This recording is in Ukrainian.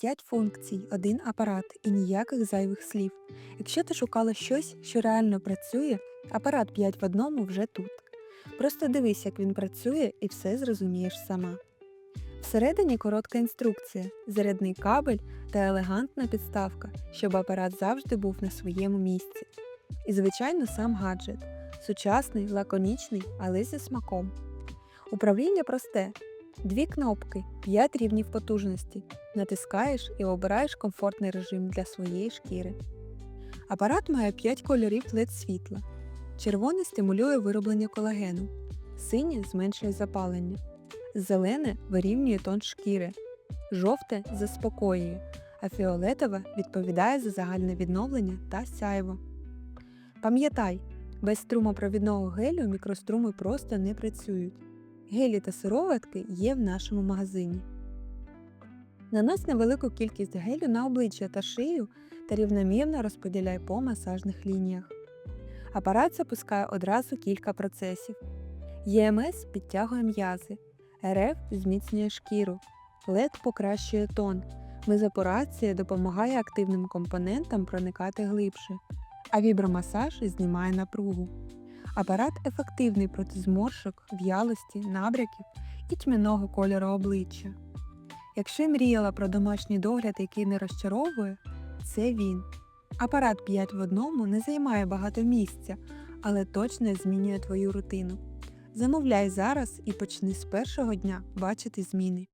П'ять функцій, один апарат і ніяких зайвих слів. Якщо ти шукала щось, що реально працює, апарат 5 в одному вже тут. Просто дивись, як він працює, і все зрозумієш сама. Всередині коротка інструкція, зарядний кабель та елегантна підставка, щоб апарат завжди був на своєму місці. І, звичайно, сам гаджет сучасний, лаконічний, але зі смаком. Управління просте. Дві кнопки, 5 рівнів потужності. Натискаєш і обираєш комфортний режим для своєї шкіри. Апарат має 5 кольорів LED світла. Червоний стимулює вироблення колагену, синє зменшує запалення, зелене вирівнює тон шкіри, жовте заспокоює, а фіолетове відповідає за загальне відновлення та сяйво. Пам'ятай, без струмопровідного гелю мікроструми просто не працюють. Гелі та сироватки є в нашому магазині. Нанось невелику кількість гелю на обличчя та шию та рівномірно розподіляй по масажних лініях. Апарат запускає одразу кілька процесів. ЄМС підтягує м'язи, РФ зміцнює шкіру, ЛЕД покращує тон, мезопорація допомагає активним компонентам проникати глибше, а вібромасаж знімає напругу. Апарат ефективний проти зморшок, в'ялості, набряків і тьмяного кольору обличчя. Якщо мріяла про домашній догляд, який не розчаровує, це він. Апарат 5 в одному не займає багато місця, але точно змінює твою рутину. Замовляй зараз і почни з першого дня бачити зміни.